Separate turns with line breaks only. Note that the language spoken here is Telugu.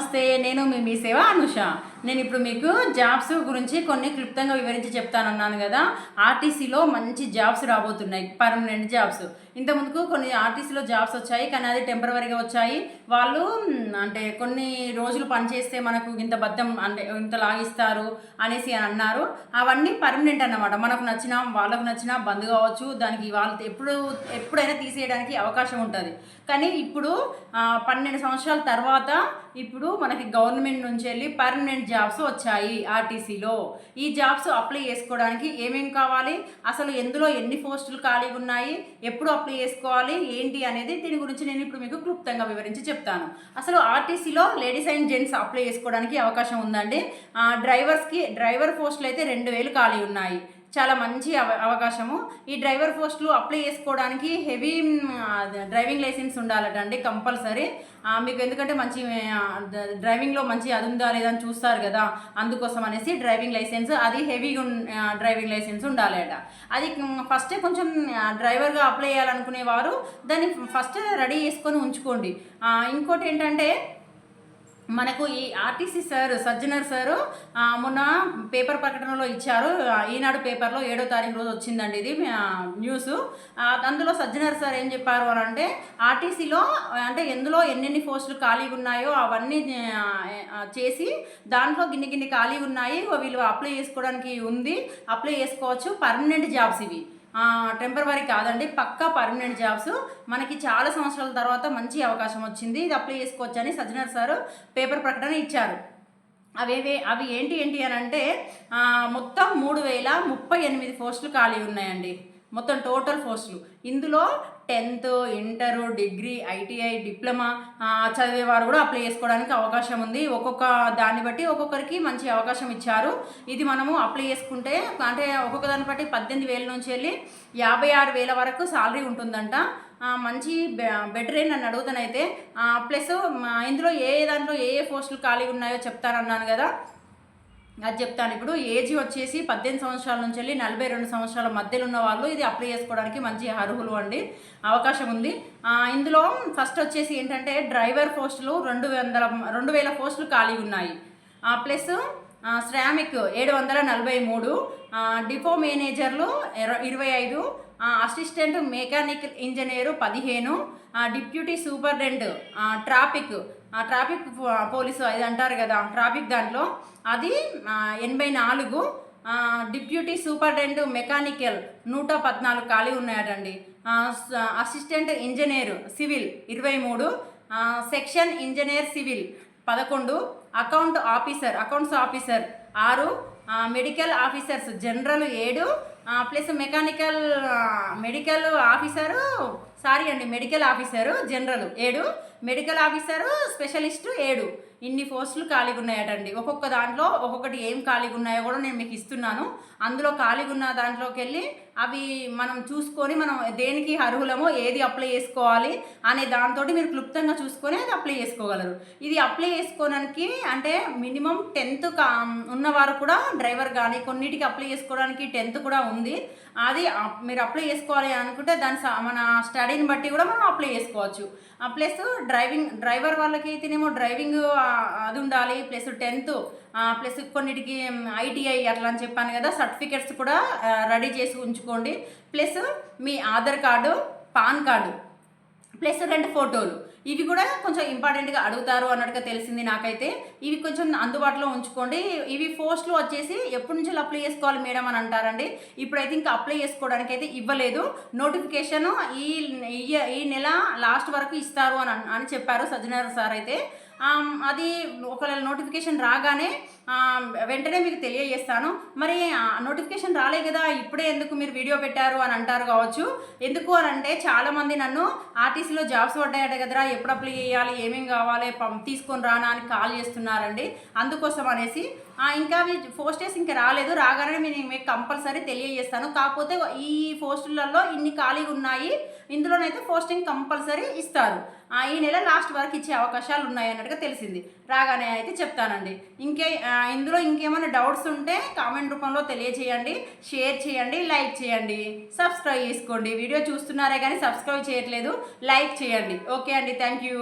నమస్తే నేను మీ మీ సేవ అనుష. నేను ఇప్పుడు మీకు జాబ్స్ గురించి కొన్ని క్లుప్తంగా వివరించి చెప్తానన్నాను కదా. ఆర్టీసీలో మంచి జాబ్స్ రాబోతున్నాయి. Permanent jobs. ఇంతకుముందుకు కొన్ని ఆర్టీసీలో జాబ్స్ వచ్చాయి కానీ అది టెంపరీగా వచ్చాయి. వాళ్ళు అంటే కొన్ని రోజులు పనిచేస్తే మనకు ఇంత బద్దం అంటే ఇంత లాగిస్తారు అనేసి అని అన్నారు. అవన్నీ పర్మనెంట్ అన్నమాట. మనకు నచ్చిన వాళ్ళకు నచ్చిన బంద్ కావచ్చు. దానికి వాళ్ళు ఎప్పుడు ఎప్పుడైనా తీసేయడానికి అవకాశం ఉంటుంది. కానీ ఇప్పుడు పన్నెండు సంవత్సరాల తర్వాత ఇప్పుడు మనకి గవర్నమెంట్ నుంచి వెళ్ళి పర్మనెంట్ జాబ్స్ వచ్చాయి ఆర్టీసీలో. ఈ జాబ్స్ అప్లై చేసుకోవడానికి ఏమేం కావాలి? అసలు ఎందులో ఎన్ని పోస్టులు ఖాళీగా ఉన్నాయి? ఎప్పుడు అప్లై చేసుకోవాలి? ఏంటి అనేది దీని గురించి నేను ఇప్పుడు మీకు క్లుప్తంగా వివరించి చెప్తాను. అసలు ఆర్టీసీలో లేడీస్ అండ్ జెంట్స్ అప్లై చేసుకోవడానికి అవకాశం ఉందండి. డ్రైవర్స్కి డ్రైవర్ పోస్టులు అయితే రెండు వేలు ఖాళీ ఉన్నాయి. చాలా మంచి అవ అవకాశము. ఈ డ్రైవర్ పోస్టులు అప్లై చేసుకోవడానికి హెవీ డ్రైవింగ్ లైసెన్స్ ఉండాలట అండి కంపల్సరీ. మీకు ఎందుకంటే మంచి డ్రైవింగ్లో మంచి అది ఉందా లేదా అని చూస్తారు కదా అందుకోసం అనేసి డ్రైవింగ్ లైసెన్స్ అది హెవీగా డ్రైవింగ్ లైసెన్స్ ఉండాలట. అది ఫస్టే కొంచెం డ్రైవర్గా అప్లై చేయాలనుకునేవారు దాన్ని ఫస్ట్ రెడీ చేసుకొని ఉంచుకోండి. ఇంకోటి ఏంటంటే మనకు ఈ ఆర్టీసీ సార్ సజ్జనర్ సారు మొన్న పేపర్ ప్రకటనలో ఇచ్చారు. ఈనాడు పేపర్లో ఏడో తారీఖు రోజు వచ్చిందండి ఇది న్యూస్. అందులో సజ్జనర్ సార్ ఏం చెప్పారు అని అంటే ఆర్టీసీలో అంటే ఎందులో ఎన్నెన్ని పోస్టులు ఖాళీగా ఉన్నాయో అవన్నీ చేసి దాంట్లో గిన్ని గిన్ని ఖాళీగా ఉన్నాయి. వీళ్ళు అప్లై చేసుకోవడానికి ఉంది. అప్లై చేసుకోవచ్చు. పర్మనెంట్ జాబ్స్ ఇవి. టెంపరవరీ కాదండి పక్కా పర్మనెంట్ జాబ్స్ మనకి చాలా సంవత్సరాల తర్వాత మంచి అవకాశం వచ్చింది. ఇది అప్లై చేసుకోవచ్చని సజ్జనర్ సార్ పేపర్ ప్రకటన ఇచ్చారు. అవేవే అవి ఏంటి ఏంటి అని అంటే మొత్తం మూడు వేల ముప్పై ఎనిమిది పోస్టులు ఖాళీ ఉన్నాయండి. మొత్తం టోటల్ పోస్టులు ఇందులో tenth inter degree ITI diploma చదివేవారు కూడా అప్లై చేసుకోవడానికి అవకాశం ఉంది. ఒక్కొక్క దాన్ని బట్టి ఒక్కొక్కరికి మంచి అవకాశం ఇచ్చారు. ఇది మనము అప్లై చేసుకుంటే అంటే ఒక్కొక్క దాన్ని బట్టి పద్దెనిమిది వేల నుంచి వెళ్ళి యాభై ఆరు వేల వరకు సాలరీ ఉంటుందంట. మంచి బెటర్ ఏ నన్ను అడుగుతానైతే. ప్లస్ ఇందులో ఏ దాంట్లో ఏ ఏ పోస్టులు ఖాళీగా ఉన్నాయో చెప్తానన్నాను కదా. అది చెప్తాను. ఇప్పుడు ఏజ్ వచ్చేసి పద్దెనిమిది సంవత్సరాల నుంచి వెళ్ళి నలభై రెండు సంవత్సరాల మధ్యలో ఉన్న వాళ్ళు ఇది అప్లై చేసుకోవడానికి మంచి అర్హులు అండి. అవకాశం ఉంది. ఇందులో ఫస్ట్ వచ్చేసి ఏంటంటే డ్రైవర్ పోస్టులు రెండు వందల రెండు వేల పోస్టులు ఖాళీ ఉన్నాయి. ప్లస్ శ్రామిక్ ఏడు వందల నలభై మూడు డిపో మేనేజర్లు ఇరవై ఐదు అసిస్టెంట్ మెకానిక్ ఇంజనీరు పదిహేను డిప్యూటీ సూపరింటెండెంట్ ట్రాఫిక్ ఆ, ట్రాఫిక్ పోలీసు అది అంటారు కదా ట్రాఫిక్ దాంట్లో అది ఎనభై నాలుగు డిప్యూటీ సూపరింటెండెంట్ మెకానికల్ నూట పద్నాలుగు ఖాళీ ఉన్నాయటండి. అసిస్టెంట్ ఇంజనీర్ సివిల్ ఇరవై మూడు సెక్షన్ ఇంజనీర్ సివిల్ పదకొండు అకౌంట్ ఆఫీసర్ అకౌంట్స్ ఆఫీసర్ ఆరు మెడికల్ ఆఫీసర్స్ జనరల్ ఏడు plus mechanical medical officer sorry అండి మెడికల్ ఆఫీసరు జనరల్ ఏడు మెడికల్ ఆఫీసరు స్పెషలిస్టు ఏడు. ఇన్ని పోస్టులు ఖాళీగా ఉన్నాయటండి ఒక్కొక్క దాంట్లో ఒక్కొక్కటి ఏం ఖాళీగా ఉన్నాయో కూడా నేను మీకు ఇస్తున్నాను. అందులో ఖాళీగా ఉన్న దాంట్లోకి వెళ్ళి అవి మనం చూసుకొని మనం దేనికి అర్హులమో ఏది అప్లై చేసుకోవాలి అనే దాంతో మీరు క్లుప్తంగా చూసుకొని అది అప్లై చేసుకోగలరు. ఇది అప్లై చేసుకోవడానికి అంటే మినిమం టెన్త్ కా ఉన్నవారు కూడా డ్రైవర్ కానీ కొన్నిటికి అప్లై చేసుకోవడానికి టెన్త్ కూడా ఉంది. అది మీరు అప్లై చేసుకోవాలి అనుకుంటే దాని స- మన స్టడీని బట్టి కూడా మనం అప్లై చేసుకోవచ్చు. ప్లస్ డ్రైవింగ్ డ్రైవర్ వాళ్ళకి అయితేనేమో డ్రైవింగ్ అది ఉండాలి ప్లస్ టెన్త్ ప్లస్ కొన్నిటికి ఐటీఐ అట్లా అని చెప్పాను కదా సర్టిఫికెట్స్ కూడా రెడీ చేసి ఉంచుకోండి. ప్లస్ మీ Aadhaar card PAN card plus రెండు ఫోటోలు. ఇవి కూడా కొంచెం ఇంపార్టెంట్గా అడుగుతారు అన్నట్టుగా తెలిసింది నాకైతే. ఇవి కొంచెం అందుబాటులో ఉంచుకోండి. ఇవి పోస్ట్లు వచ్చేసి ఎప్పటి నుంచి అప్లై చేసుకోవాలి మేడం అని అంటారండి. ఇప్పుడైతే ఇంకా అప్లై చేసుకోవడానికి అయితే ఇవ్వలేదు. నోటిఫికేషన్ ఈ ఈ- నెల లాస్ట్ వరకు ఇస్తారు అని అని చెప్పారు సజ్జనర్ సార్ అయితే. అది ఒకవేళ నోటిఫికేషన్ రాగానే వెంటనే మీకు తెలియజేస్తాను. మరి నోటిఫికేషన్ రాలే కదా ఇప్పుడే ఎందుకు మీరు వీడియో పెట్టారు అని అంటారు కావచ్చు. ఎందుకు అని అంటే చాలామంది నన్ను ఆర్టీసీలో జాబ్స్ పడ్డాయట కదరా ఎప్పుడు అప్లై చేయాలి ఏమేం కావాలి తీసుకొని రానా అని కాల్ చేస్తున్నారండి. అందుకోసం అనేసి ఇంకా మీ పోస్టర్స్ ఇంకా రాలేదు. రాగానే నేను మీకు కంపల్సరీ తెలియజేస్తాను. కాకపోతే ఈ పోస్టులలో ఇన్ని ఖాళీగా ఉన్నాయి. ఇందులోనైతే పోస్టింగ్ కంపల్సరీ ఇస్తారు. ఈ నెల లాస్ట్ వరకు ఇచ్చే అవకాశాలు ఉన్నాయి అన్నట్టుగా తెలిసింది. రాగానే అయితే చెప్తానండి. ఇంకే ఇందులో ఇంకేమైనా డౌట్స్ ఉంటే కామెంట్ రూపంలో తెలియచేయండి షేర్ చేయండి లైక్ చేయండి. సబ్స్క్రైబ్ చేసుకోండి. వీడియో చూస్తున్నారే కానీ సబ్స్క్రైబ్ చేయట్లేదు. లైక్ చేయండి. ఓకే అండి. Thank you.